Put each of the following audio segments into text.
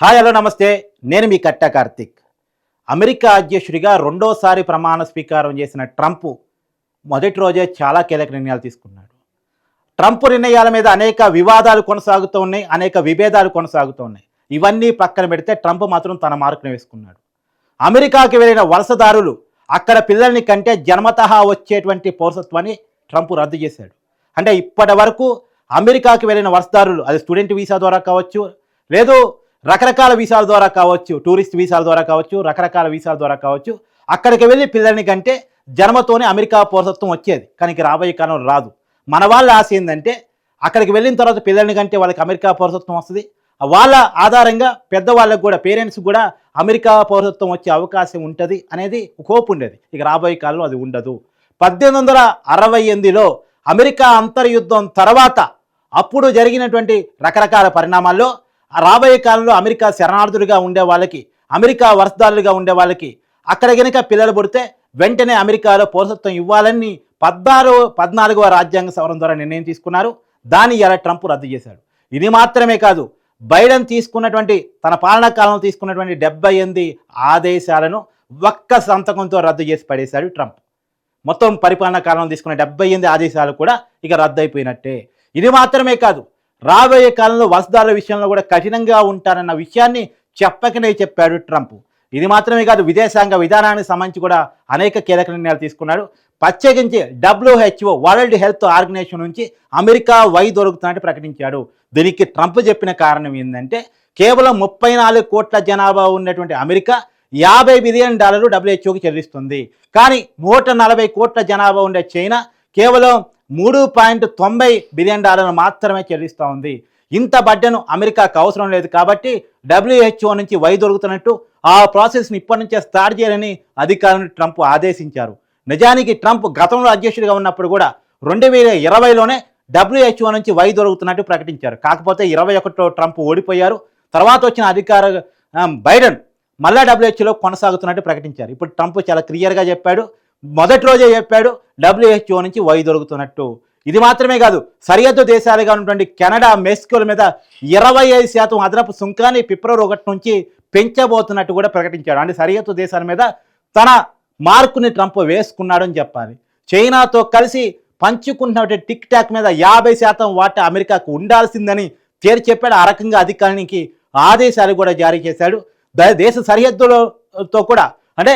Hi hello నమస్తే. నేను మీ కట్ట కార్తిక్. అమెరికా అధ్యక్షుడిగా రెండోసారి ప్రమాణ స్వీకారం చేసిన ట్రంప్ మొదటి రోజే చాలా కీలక నిర్ణయాలు తీసుకున్నాడు. ట్రంప్ నిర్ణయాల మీద అనేక వివాదాలు కొనసాగుతూ ఉన్నాయి అనేక విభేదాలు కొనసాగుతూ ఉన్నాయి. ఇవన్నీ పక్కన పెడితే ట్రంప్ మాత్రం తన మార్కును వేసుకున్నాడు. అమెరికాకి వెళ్ళిన వలసదారులు అక్కడ పిల్లల్ని కంటే జన్మతహా వచ్చేటువంటి పౌరసత్వాన్ని ట్రంప్ రద్దు చేశాడు. అంటే ఇప్పటి వరకు అమెరికాకి వెళ్ళిన వలసదారులు అది స్టూడెంట్ వీసా ద్వారా కావచ్చు లేదు రకరకాల వీసాల ద్వారా కావచ్చు టూరిస్ట్ వీసాల ద్వారా కావచ్చు రకరకాల వీసాల ద్వారా కావచ్చు అక్కడికి వెళ్ళి పిల్లల్ని కంటే జన్మతోనే అమెరికా పౌరసత్వం వచ్చేది. కానీ రాబోయే కాలం రాదు. మన వాళ్ళ ఆశ ఏంటంటే అక్కడికి వెళ్ళిన తర్వాత పిల్లల్ని కంటే వాళ్ళకి అమెరికా పౌరసత్వం వస్తుంది. వాళ్ళ ఆధారంగా పెద్దవాళ్ళకు కూడా పేరెంట్స్ కూడా అమెరికా పౌరసత్వం వచ్చే అవకాశం ఉంటుంది అనేది హోప్ ఉండేది. ఇక రాబోయే కాలంలో అది ఉండదు. పద్దెనిమిది వందల అరవై ఎనిమిదిలో అమెరికా అంతర్యుద్ధం తర్వాత అప్పుడు జరిగినటువంటి రకరకాల పరిణామాల్లో రాబోయే కాలంలో అమెరికా శరణార్థులుగా ఉండే వాళ్ళకి అమెరికా వరసదారులుగా ఉండే వాళ్ళకి అక్కడ గనుక పిల్లలు పుడితే వెంటనే అమెరికాలో పౌరసత్వం ఇవ్వాలని పద్నారు పద్నాలుగవ రాజ్యాంగ సవరణ ద్వారా నిర్ణయం తీసుకున్నారు. దాన్ని ఇలా ట్రంప్ రద్దు చేశాడు. ఇది మాత్రమే కాదు బైడెన్ తీసుకున్నటువంటి తన పాలనా కాలంలో తీసుకున్నటువంటి డెబ్బై ఎనిమిది ఆదేశాలను ఒక్క సంతకంతో రద్దు చేసి పడేశాడు ట్రంప్. మొత్తం పరిపాలనా కాలంలో తీసుకున్న డెబ్బై ఎనిమిది ఆదేశాలు కూడా ఇక రద్దు అయిపోయినట్టే. ఇది మాత్రమే కాదు రాబోయే కాలంలో వసదాల విషయంలో కూడా కఠినంగా ఉంటారన్న విషయాన్ని చెప్పకనే చెప్పాడు ట్రంప్. ఇది మాత్రమే కాదు విదేశాంగ విధానానికి సంబంధించి కూడా అనేక కీలక నిర్ణయాలు తీసుకున్నాడు. ప్రత్యేకించి డబ్ల్యూహెచ్ఓ వరల్డ్ హెల్త్ ఆర్గనైజేషన్ నుంచి అమెరికా వై దొరుకుతున్నట్టు ప్రకటించాడు. దీనికి ట్రంప్ చెప్పిన కారణం ఏంటంటే కేవలం ముప్పై నాలుగు కోట్ల జనాభా ఉన్నటువంటి అమెరికా యాభై బిలియన్ డాలర్లు డబ్ల్యూహెచ్ఓకి చెల్లిస్తుంది. కానీ నూట నలభై కోట్ల జనాభా ఉండే చైనా కేవలం మూడు పాయింట్ తొంభై బిలియన్ డాలర్లు మాత్రమే చెల్లిస్తూ ఉంది. ఇంత బడ్డను అమెరికాకు అవసరం లేదు కాబట్టి డబ్ల్యూహెచ్ఓ నుంచి వై దొరుకుతున్నట్టు ఆ ప్రాసెస్ని ఇప్పటి నుంచే స్టార్ట్ చేయాలని అధికారులను ట్రంప్ ఆదేశించారు. నిజానికి ట్రంప్ గతంలో అధ్యక్షుడిగా ఉన్నప్పుడు కూడా రెండు వేల ఇరవైలోనే డబ్ల్యూహెచ్ఓ నుంచి వై దొరుకుతున్నట్టు ప్రకటించారు. కాకపోతే ఇరవై ఒకటిలో ట్రంప్ ఓడిపోయారు. తర్వాత వచ్చిన అధికార బైడెన్ మళ్ళా డబ్ల్యూహెచ్ఓలో కొనసాగుతున్నట్టు ప్రకటించారు. ఇప్పుడు ట్రంప్ చాలా క్లియర్గా చెప్పాడు. మొదటి రోజే చెప్పాడు డబ్ల్యూహెచ్ఓ నుంచి వై దొరుకుతున్నట్టు. ఇది మాత్రమే కాదు సరిహద్దు దేశాలుగా ఉన్నటువంటి కెనడా మెక్సికోల మీద ఇరవై ఐదు శాతం అదనపు సుంకాన్ని ఫిబ్రవరి ఒకటి నుంచి పెంచబోతున్నట్టు కూడా ప్రకటించాడు. అంటే సరిహద్దు దేశాల మీద తన మార్కుని ట్రంప్ వేసుకున్నాడని చెప్పాలి. చైనాతో కలిసి పంచుకుంటున్నటువంటి టిక్ టాక్ మీద యాభై శాతం వాటా అమెరికాకు ఉండాల్సిందని తేల్చి చెప్పాడు. ఆ రకంగా అధికారికి ఆదేశాలు కూడా జారీ చేశాడు. దేశ సరిహద్దులతో కూడా అంటే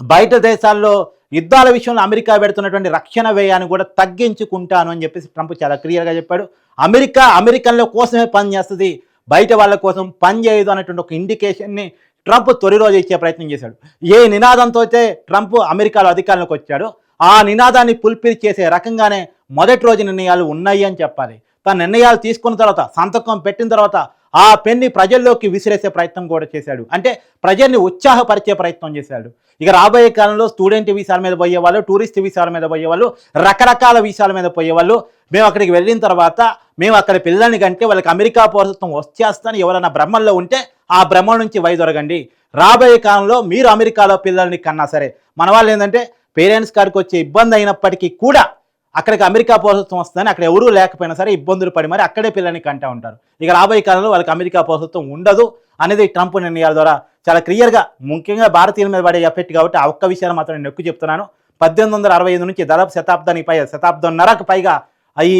బయట దేశాల్లో యుద్ధాల విషయంలో అమెరికా పెడుతున్నటువంటి రక్షణ వ్యయాన్ని కూడా తగ్గించుకుంటాను అని చెప్పేసి ట్రంప్ చాలా క్లియర్గా చెప్పాడు. అమెరికా అమెరికన్ల కోసమే పనిచేస్తుంది బయట వాళ్ళ కోసం పని చేయదు అనేటువంటి ఒక ఇండికేషన్ని ట్రంప్ తొలి రోజు ఇచ్చే ప్రయత్నం చేశాడు. ఏ నినాదంతో అయితే ట్రంప్ అమెరికాలో అధికారంలోకి వచ్చాడో ఆ నినాదాన్ని పులిపిరి చేసే రకంగానే మొదటి రోజు నిర్ణయాలు ఉన్నాయి అని చెప్పాలి. తన నిర్ణయాలు తీసుకున్న తర్వాత సంతకం పెట్టిన తర్వాత ఆ పెన్ని ప్రజల్లోకి విసిరేసే ప్రయత్నం కూడా చేశాడు. అంటే ప్రజల్ని ఉత్సాహపరిచే ప్రయత్నం చేశాడు. ఇక రాబోయే కాలంలో స్టూడెంట్ వీసాల మీద పోయేవాళ్ళు టూరిస్ట్ వీసాల మీద పోయేవాళ్ళు రకరకాల వీసాల మీద పోయేవాళ్ళు మేము అక్కడికి వెళ్ళిన తర్వాత మేము అక్కడ పిల్లల్ని కంటే వాళ్ళకి అమెరికా పౌరసత్వం వచ్చేస్తాను ఎవరైనా భ్రమల్లో ఉంటే ఆ భ్రమ నుంచి వైదొరగండి రాబోయే కాలంలో మీరు అమెరికాలో పిల్లల్ని కన్నా సరే. మన వాళ్ళు ఏంటంటే పేరెంట్స్ కాడికి వచ్చే ఇబ్బంది అయినప్పటికీ కూడా అక్కడికి అమెరికా పౌరసత్వం వస్తుందని అక్కడ ఎవరూ లేకపోయినా సరే ఇబ్బందులు పడి మరి అక్కడే పిల్లని కంటా ఉంటారు. ఇక రాబోయే కాలంలో వాళ్ళకి అమెరికా పౌరసత్వం ఉండదు అనేది ట్రంప్ నిర్ణయాల ద్వారా చాలా క్లియర్గా ముఖ్యంగా భారతీయుల మీద పడే ఎఫెక్ట్ కాబట్టి ఆ ఒక్క విషయాన్ని మాత్రం నేను ఎక్కువ చెప్తున్నాను. పద్దెనిమిది వందల అరవై ఐదు నుంచి దాదాపు శతాబ్దానికి పై శతాబ్దంన్నరకు పైగా అవి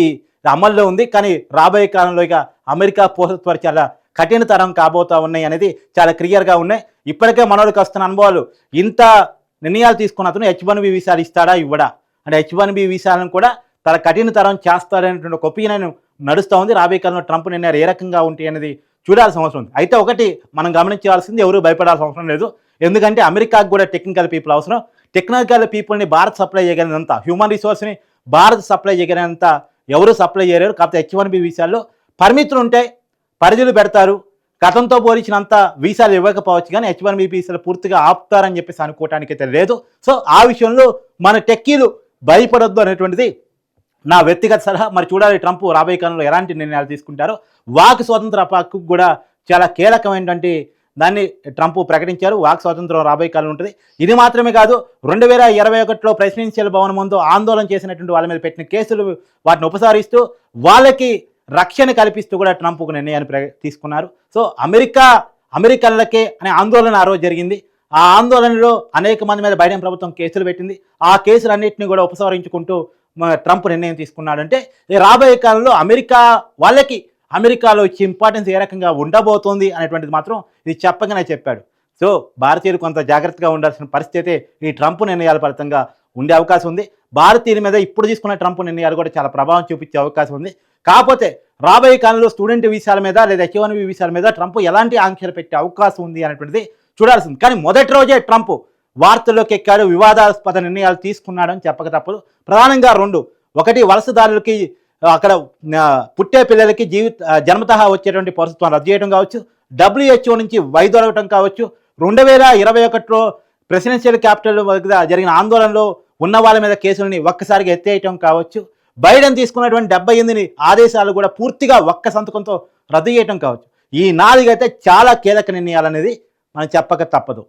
అమల్లో ఉంది. కానీ రాబోయే కాలంలో ఇక అమెరికా పౌరసత్వాలు చాలా కఠినతరం కాబోతా ఉన్నాయి అనేది చాలా క్లియర్గా ఉన్నాయి. ఇప్పటికే మనోడికి వస్తున్న అనుభవాలు ఇంత నిర్ణయాలు తీసుకున్న అతను హెచ్ వన్ వి వీసాలు ఇస్తాడా? ఇవ్వడా? అంటే హెచ్ వన్ బి వీసాలను కూడా తన కఠినతరం చేస్తాడనేటువంటి ఒక ఒపీనియన్ నడుస్తూ ఉంది. రాబోయే కాలంలో ట్రంప్ నిర్ణయాలు ఏ రకంగా ఉంటాయి అనేది చూడాల్సిన అవసరం ఉంది. అయితే ఒకటి మనం గమనించాల్సింది ఎవరు భయపడాల్సిన అవసరం లేదు. ఎందుకంటే అమెరికాకు కూడా టెక్నికల్ పీపుల్ అవసరం. టెక్నికల్ పీపుల్ని భారత్ సప్లై చేయగలిగినంత హ్యూమన్ రిసోర్స్ని భారత్ సప్లై చేయగలిగినంత ఎవరు సప్లై చేయలేరు. కాకపోతే హెచ్ వన్ బి వీసాల్లో పరిమితులు ఉంటాయి. పరిధులు పెడతారు. గతంతో పోల్చినంత వీసాలు ఇవ్వకపోవచ్చు కానీ హెచ్ వన్ బి వీసాలు పూర్తిగా ఆపుతారని చెప్పేసి అనుకోవటానికి అయితే లేదు. సో ఆ విషయంలో మన టెక్కీలు భయపడొద్దు అనేటువంటిది నా వ్యక్తిగత సలహా. మరి చూడాలి ట్రంప్ రాబోయే కాలంలో ఎలాంటి నిర్ణయాలు తీసుకుంటారో. వాక్ స్వాతంత్ర హక్కు కూడా చాలా కీలకమైనటువంటి దాన్ని ట్రంప్ ప్రకటించారు. వాక్ స్వాతంత్రం రాబోయే కాలం ఉంటుంది. ఇది మాత్రమే కాదు రెండు వేల ఇరవై ఒకటిలో ప్రెసిడెన్షియల్ భవనం ముందు ఆందోళన చేసినటువంటి వాళ్ళ మీద పెట్టిన కేసులు వాటిని ఉపసారిస్తూ వాళ్ళకి రక్షణ కల్పిస్తూ కూడా ట్రంప్ ఒక నిర్ణయాన్ని ప్ర- తీసుకున్నారు. సో అమెరికా అమెరికన్లకే అనే ఆందోళన ఆ రోజు జరిగింది. ఆ ఆందోళనలో అనేక మంది మీద బైడెన్ ప్రభుత్వం కేసులు పెట్టింది. ఆ కేసులన్నింటినీ కూడా ఉపసంహరించుకుంటూ ట్రంప్ నిర్ణయం తీసుకున్నాడంటే రాబోయే కాలంలో అమెరికా వాళ్ళకి అమెరికాలో ఇచ్చే ఇంపార్టెన్స్ ఏ రకంగా ఉండబోతోంది అనేటువంటిది మాత్రం ఇది చెప్పగానే చెప్పాడు. సో భారతీయులు కొంత జాగ్రత్తగా ఉండాల్సిన పరిస్థితి ఈ ట్రంప్ నిర్ణయాల ఫలితంగా ఉండే అవకాశం ఉంది. భారతీయుల మీద ఇప్పుడు తీసుకున్న ట్రంప్ నిర్ణయాలు కూడా చాలా ప్రభావం చూపించే అవకాశం ఉంది. కాకపోతే రాబోయే కాలంలో స్టూడెంట్ వీసాల మీద లేదా హెచ్ వీసాల మీద ట్రంప్ ఎలాంటి ఆంక్షలు పెట్టే అవకాశం ఉంది అనేటువంటిది చూడాల్సింది. కానీ మొదటి రోజే ట్రంప్ వార్తల్లోకి ఎక్కాడు వివాదాస్పద నిర్ణయాలు తీసుకున్నాడని చెప్పక తప్పదు. ప్రధానంగా రెండు. ఒకటి వలసదారులకి అక్కడ పుట్టే పిల్లలకి జీవిత జన్మతహా వచ్చేటువంటి పరిస్థితులను రద్దు చేయడం కావచ్చు. డబ్ల్యూహెచ్ఓ నుంచి వైదొలగటం కావచ్చు. రెండు వేల ఇరవై ఒకటిలో ప్రెసిడెన్షియల్ క్యాపిటల్ వద్ద జరిగిన ఆందోళనలో ఉన్న వాళ్ళ మీద కేసులని ఒక్కసారిగా ఎత్తేయటం కావచ్చు. బైడెన్ తీసుకున్నటువంటి డెబ్బై ఎనిమిది ఆదేశాలు కూడా పూర్తిగా ఒక్క సంతకంతో రద్దు చేయటం కావచ్చు. ఈ నాలుగైతే చాలా కీలక నిర్ణయాలు అనేది మనం చెప్పక తప్పదు.